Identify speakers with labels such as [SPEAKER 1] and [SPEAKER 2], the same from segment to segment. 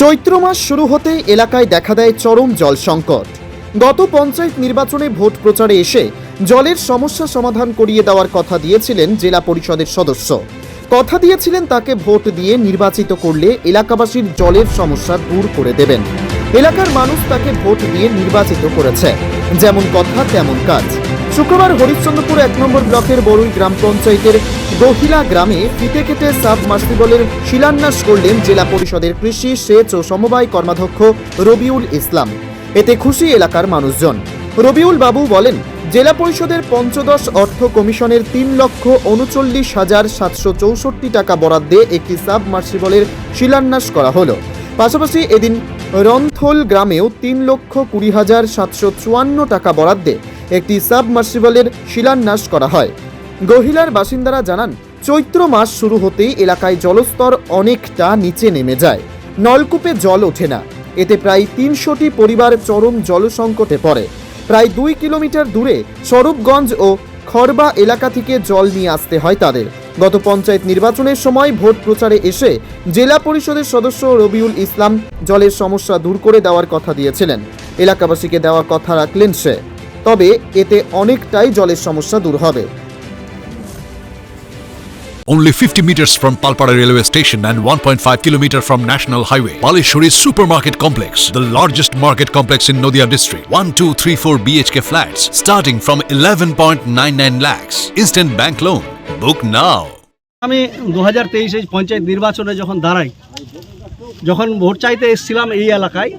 [SPEAKER 1] চৈত্র মাস শুরু হতেই এলাকায় দেখা দেয় চরম জল সংকট। গত পঞ্চায়েত নির্বাচনে ভোট প্রচারে এসে জলের সমস্যা সমাধান করিয়ে দেওয়ার কথা দিয়েছিলেন জেলা পরিষদের সদস্য। কথা দিয়েছিলেন তাকে ভোট দিয়ে নির্বাচিত করলে এলাকাবাসীর জলের সমস্যা দূর করে দেবেন। এলাকার মানুষ তাকে ভোট দিয়ে নির্বাচিত করেছে। যেমন কথা, তেমন কাজ। শুক্রবার হরিশ্চন্দ্রপুর এক নম্বর ব্লকের বড়ুই গ্রাম পঞ্চায়েতের গহিলা গ্রামে ফিতে কেটে সাব মার্সিবলের শিলান্যাস করলেন জেলা পরিষদের কৃষি, সেচ ও সমবায় কর্মাধ্যক্ষ রবিউল ইসলাম। এতে খুশি এলাকার মানুষজন। রবিউল বাবু বলেন, জেলা পরিষদের পঞ্চদশ অর্থ কমিশনের তিন লক্ষ উনচল্লিশ হাজার সাতশো চৌষট্টি টাকা বরাদ্দে একটি সাব মার্সিবলের শিলান্যাস করা হলো। পাশাপাশি এদিন রন্থল গ্রামেও তিন লক্ষ কুড়ি হাজার সাতশো চুয়ান্ন টাকা বরাদ্দে একটি সাবমার্সিবলের শিলান্যাস করা হয়। গহিলার বাসিন্দারা জানান, চৈত্র মাস শুরু হতেই এলাকায় জলস্তর অনেকটা নিচে নেমে যায়। নলকূপে জল ওঠে না। এতে প্রায় তিনশোটি পরিবার চরম জলসংকটে পড়ে। প্রায় দুই কিলোমিটার দূরে স্বরূপগঞ্জ ও খরবা এলাকা থেকে জল নিয়ে আসতে হয় তাদের। গত পঞ্চায়েত নির্বাচনের সময় ভোট প্রচারে এসে জেলা পরিষদের সদস্য রবিউল ইসলাম জলের সমস্যা দূর করে দেওয়ার কথা দিয়েছিলেন। এলাকাবাসীকে দেওয়ার কথা রাখলেন সে। তবে এতে অনেকটাই জলের সমস্যা দূর হবে
[SPEAKER 2] Only 50 meters from Palpara railway station and 1.5 kilometer from National Highway, Palishuri Supermarket Complex, the largest market complex in Noida district. 1, 2, 3, 4 BHK flats starting from 11.99 lakhs. Instant bank loan. Book now.
[SPEAKER 3] আমি দু হাজার তেইশে পঞ্চায়েত নির্বাচনে যখন দাঁড়াই যখন vote চাইতে এসেছিলাম এই এলাকায়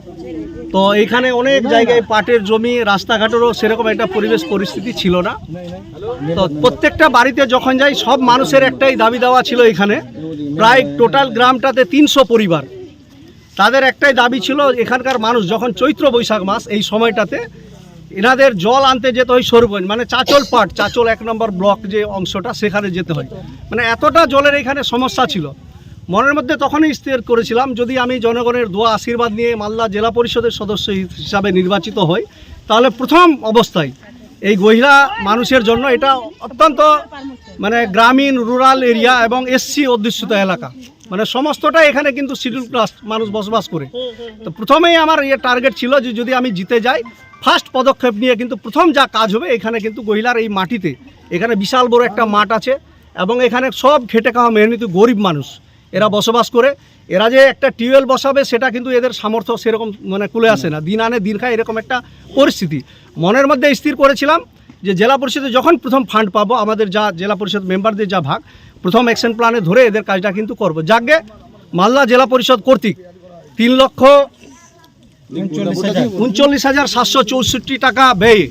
[SPEAKER 3] তো এইখানে অনেক জায়গায় পাটের জমি রাস্তাঘাটেরও সেরকম একটা পরিবেশ পরিস্থিতি ছিল না। তো প্রত্যেকটা বাড়িতে যখন যাই সব মানুষের একটাই দাবি দেওয়া ছিল এখানে। প্রায় টোটাল গ্রামটাতে তিনশো পরিবার। তাদের একটাই দাবি ছিল এখানকার মানুষ যখন চৈত্র বৈশাখ মাস এই সময়টাতে এনাদের জল আনতে যেতে হয় সরগঞ্জ মানে চাচল পাট চাচল এক নম্বর ব্লক যে অংশটা সেখানে যেতে হয়। মানে এতটা জলের এখানে সমস্যা ছিল। মনের মধ্যে তখনই স্থির করেছিলাম, যদি আমি জনগণের দোয়া, আশীর্বাদ নিয়ে মালদা জেলা পরিষদের সদস্য হিসাবে নির্বাচিত হই, তাহলে প্রথম অবস্থায় এই গহিলা মানুষের জন্য এটা অত্যন্ত মানে গ্রামীণ, রুরাল এরিয়া এবং এসসি অধ্যুষিত এলাকা। মানে সমস্তটা এখানে কিন্তু শিডিউল ক্লাস মানুষ বসবাস করে। তো প্রথমেই আমার ইয়ে টার্গেট ছিল যে যদি আমি জিতে যাই, ফার্স্ট পদক্ষেপ নিয়ে কিন্তু প্রথম যা কাজ হবে, এখানে কিন্তু গহিলার এই মাটিতে। এখানে বিশাল বড় একটা মাঠ আছে এবং এখানে সব খেটে খাওয়া মেহনত গরিব মানুষ। এরা বসবাস করে, এরা যে একটা টিউবওয়েল বসাবে, সেটা কিন্তু এদের সামর্থ্য সেরকম মানে কুলে আসে না। দিন আনে দিন খায়, এরকম একটা পরিস্থিতি। মনের মধ্যে স্থির করেছিলাম যে জেলা পরিষদে যখন প্রথম ফান্ড পাবো, আমাদের যা জেলা পরিষদ মেম্বারদের যা ভাগ, প্রথম অ্যাকশন প্ল্যানে ধরে এদের কাজটা কিন্তু করব। যাকে মালদা জেলা পরিষদ কর্তৃক তিন লক্ষ উনচল্লিশ হাজার সাতশো চৌষট্টি টাকা ব্যয়ে,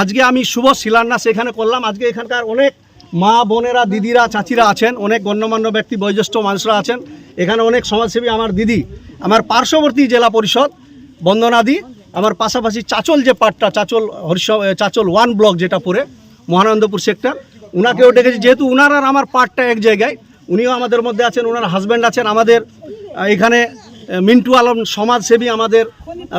[SPEAKER 3] আজকে আমি শুভ শিলান্যাস এখানে করলাম। আজকে এখানকার অনেক মা, বোনেরা, দিদিরা, চাচিরা আছেন, অনেক গণ্যমান্য ব্যক্তি, বয়োজ্যেষ্ঠ মানুষরা আছেন। এখানে অনেক সমাজসেবী, আমার দিদি, আমার পার্শ্ববর্তী জেলা পরিষদ, বন্দনাদি, আমার পাশাপাশি চাচল যে পাটটা চাচল হরিশ চাচল ওয়ান ব্লক যেটা পড়ে, মহানন্দপুর সেক্টর, উনাকেও ডেকেছি। যেহেতু উনার আর আমার পার্টটা এক জায়গায়, উনিও আমাদের মধ্যে আছেন ওনার হাজব্যান্ড আছেন, আমাদের এখানে মিন্টু আলম সমাজসেবী, আমাদের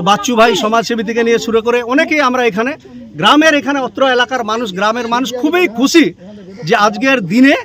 [SPEAKER 3] বাচ্চু ভাই সমাজসেবী থেকে নিয়ে শুরু করে অনেকেই আমরা এখানে, গ্রামের এখানে অত্র এলাকার মানুষ, গ্রামের মানুষ খুবই খুশি যে আজকের দিনে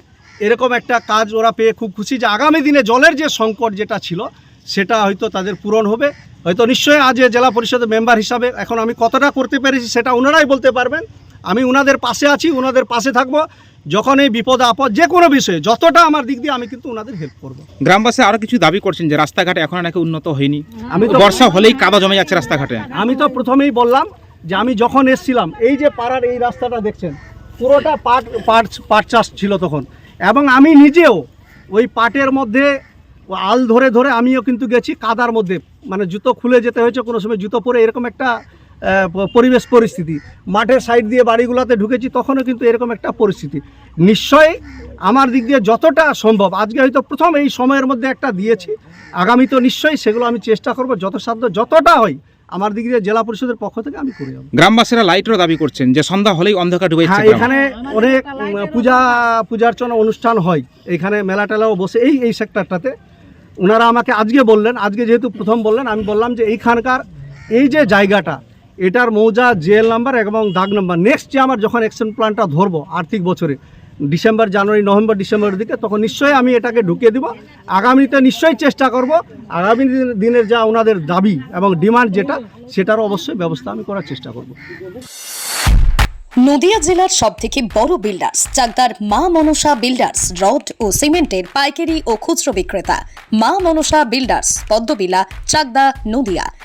[SPEAKER 3] এরকম একটা কাজ ওরা পেয়ে খুব খুশি যে আগামী দিনে জলের যে সংকট যেটা ছিল সেটা হয়তো তাদের পূরণ হবে। হয়তো নিশ্চয়ই আজ জেলা পরিষদের মেম্বার হিসাবে এখন আমি কতটা করতে পেরেছি সেটা ওনারাই বলতে পারবেন। আমি ওনাদের পাশে আছি ওনাদের পাশে থাকব। যখন এই বিপদ আপদ যে কোনো বিষয়ে যতটা আমার দিক দিয়ে আমি কিন্তু ওনাদের হেল্প করব।
[SPEAKER 4] গ্রামবাসী আরও কিছু দাবি করছেন যে রাস্তাঘাটে এখন নাকি উন্নত হয়নি।
[SPEAKER 3] আমি তো-
[SPEAKER 4] বর্ষা হলেই কাদা জমে যাচ্ছে রাস্তাঘাটে।
[SPEAKER 3] আমি তো প্রথমেই বললাম যে আমি যখন এসছিলাম এই যে পাড়ার এই রাস্তাটা দেখছেন পুরোটা পাট পাট পাট চাষ ছিল তখন। এবং আমি নিজেও ওই পাটের মধ্যে আল ধরে ধরে আমিও কিন্তু গেছি কাদার মধ্যে। মানে জুতো খুলে যেতে হয়েছে, কোনো সময় জুতো পরে এরকম একটা পরিবেশ পরিস্থিতি। মাঠের সাইড দিয়ে বাড়িগুলোতে ঢুকেছি, তখনও কিন্তু এরকম একটা পরিস্থিতি। নিশ্চয়ই আমার দিক দিয়ে যতটা সম্ভব, আজকে হয়তো প্রথম এই সময়ের মধ্যে একটা দিয়েছি। আগামী তো নিশ্চয়ই সেগুলো আমি চেষ্টা করব, যথাসাধ্য যতটা হয় আমার দিক দিয়ে জেলা পরিষদের পক্ষ থেকে আমি করে যাব
[SPEAKER 4] গ্রামবাসীরা লাইটেরও দাবি করছেন যে সন্ধ্যা হলেই অন্ধকার ডুবে
[SPEAKER 3] হ্যাঁ
[SPEAKER 4] যাচ্ছে
[SPEAKER 3] এখানে অনেক পূজা পূজার্চনা অনুষ্ঠান হয়। এখানে মেলা টেলাও বসে এই এই সেক্টরটাতে ওনারা আমাকে আজকে বললেন আজকে যেহেতু প্রথম বললেন আমি বললাম যে এইখানকার এই যে জায়গাটা এটার মৌজা জেল নাম্বার এবং দাগ নাম্বার। নেক্সট যে আমার যখন অ্যাকশন প্ল্যানটা ধরবো আর্থিক বছরে ডিসেম্বর, জানুয়ারি, নভেম্বর, ডিসেম্বরের দিকে, তখন নিশ্চয়ই আমি এটাকে ঢুকিয়ে দিব। আগামীতে নিশ্চয়ই চেষ্টা করব, আগামী দিনের যা ওনাদের দাবি এবং ডিমান্ড যেটা, সেটারও অবশ্যই ব্যবস্থা আমি করার চেষ্টা করব।
[SPEAKER 5] নদিয়া জেলার সব থেকে বড় বিল্ডার্স চাকদার মা মনসা বিল্ডার্স রড ও সিমেন্টের পাইকারি ও খুচরো বিক্রেতা। মা মনসা বিল্ডার্স পদ্মবিলা, চাকদা, নদিয়া।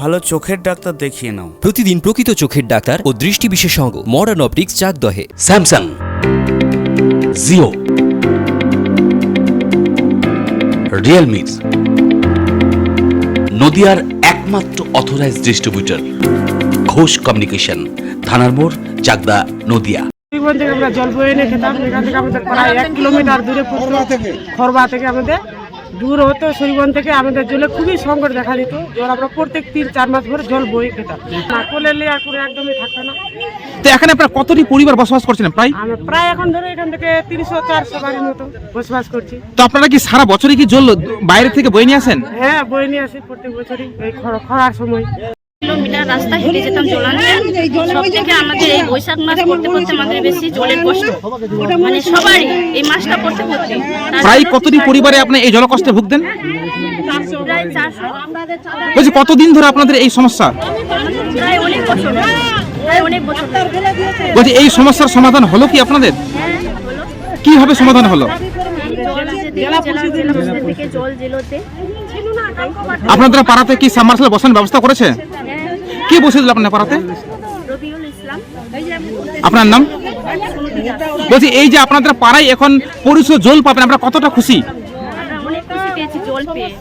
[SPEAKER 6] ভালো চোখের ডাক্তার দেখিয়ে নাও।
[SPEAKER 7] প্রতিদিন প্রকৃত চোখের ডাক্তার ও দৃষ্টি বিশেষজ্ঞ মডার্ন অপটিক্স চাকদহে
[SPEAKER 8] স্যামসাং জিও রিয়েলমি নদিয়ার একমাত্র অথরাইজ ডিস্ট্রিবিউটর ঘোষ কমিউনিকেশন থানার মোড় চাকদা নদিয়া।
[SPEAKER 9] থেকে আমরা জল বয়ে এনে খেতাম এখান থেকে আমাদের প্রায় এক কিলোমিটার দূরে খরবা থেকে আমাদের দূর হতো শৈবন থেকে আমাদের জলে খুবই সংকট দেখা দিত। জল আমরা প্রত্যেক তিন চার মাস ধরে জল বয়ে খেতাম। না কোলে লেয়ার করে একদমই থাকতো না।
[SPEAKER 4] তো এখানে আপনার কতটি পরিবার বসবাস করছেন প্রায়?
[SPEAKER 9] আমরা প্রায় এখন ধরে এখান থেকে তিনশো চারশো বাড়ির মতো বসবাস করছি।
[SPEAKER 4] তো আপনারা কি সারা বছরই কি জল বাইরে থেকে বয়ে নিয়ে আসেন?
[SPEAKER 9] হ্যাঁ বয়ে নিয়ে আসি প্রত্যেক বছরই এই খরা- খরার সময়।
[SPEAKER 10] কিলোমিটার রাস্তা হেঁটে যেতাম জল সব থেকে আমাদের এই বৈশাখ মাস পড়তে পড়তে আমাদের বেশি জলের কষ্ট। মানে সবারই এই মাসটা পড়তে পড়তে। তার
[SPEAKER 4] প্রায় কতটি পরিবারে আপনি এই জলকষ্টে ভুগতেন? বলছি কতদিন ধরে আপনাদের এই সমস্যা?
[SPEAKER 10] প্রায় অনেক বছর প্রায় অনেক বছর
[SPEAKER 4] বলছি এই সমস্যার সমাধান হলো কি আপনাদের? কীভাবে সমাধান হলো? আপনাদের পাড়াতে কি সাবমার্সাল বসানোর ব্যবস্থা করেছে? কি বসেছিল আপনার পাড়াতে? আপনার নাম? বলছি এই যে আপনাদের পাড়ায় এখন পরিচয় জল পাবেন আমরা কতটা খুশি?